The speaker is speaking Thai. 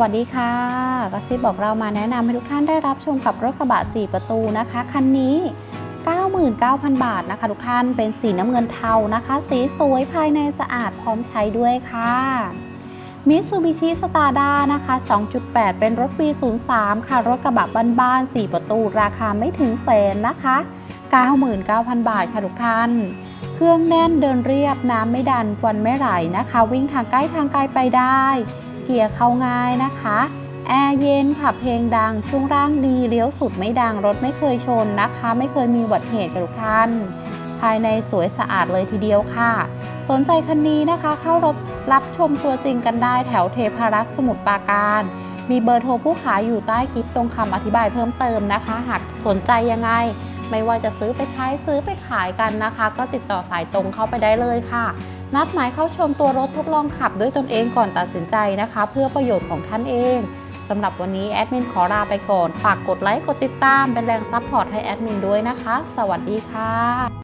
วัสดีค่ะกระซิบบอกเรามาแนะนำให้ทุกท่านได้รับชมกับรถกระบะ 4 ประตูนะคะ คันนี้ 99,000 บาทนะคะ ทุกท่านเป็นสีน้ำเงินเทานะคะ สีสวยภายในสะอาดพร้อมใช้ด้วยค่ะมิตซูบิชิสตาร์ด้านะคะ 2.8 เป็นรถปี03 ค่ะ รถกระบะบ้านๆ 4 ประตู ราคาไม่ถึงแสนนะคะ 99,000 บาทค่ะทุกท่าน เครื่องแน่นเดินเรียบน้ำไม่ดันควันไม่ไหลนะคะ วิ่งทางใกล้ทางไกลไปได้ เกียร์เข้าง่ายนะคะแอร์เย็นค่ะเพลงดังช่วงร่างดีเลี้ยวสุดไม่ดังรถไม่เคยชนนะคะ ไม่เคยมีอุบัติเหตุกับทุกท่านภายในสวยสะอาดเลยทีเดียวค่ะ สนใจคันนี้นะคะ เข้ารถรับชมตัวจริงกันได้แถวเทพารักษ์สมุทรปราการ มีเบอร์โทรผู้ขายอยู่ใต้คลิปตรงคำอธิบายเพิ่มเติมนะคะ หากสนใจยังไง ไม่ว่าจะซื้อไปใช้ซื้อไปขายกันนะคะ ก็ติดต่อสายตรงเข้าไปได้เลยค่ะ นัดหมายเข้าชมตัวรถทดลองขับด้วยตนเองก่อนตัดสินใจนะคะ เพื่อประโยชน์ของท่านเองสำหรับวันนี้แอดมินขอลาไปก่อน ฝากกดไลค์กดติดตามเป็นแรงซัพพอร์ตให้แอดมินด้วยนะคะ สวัสดีค่ะ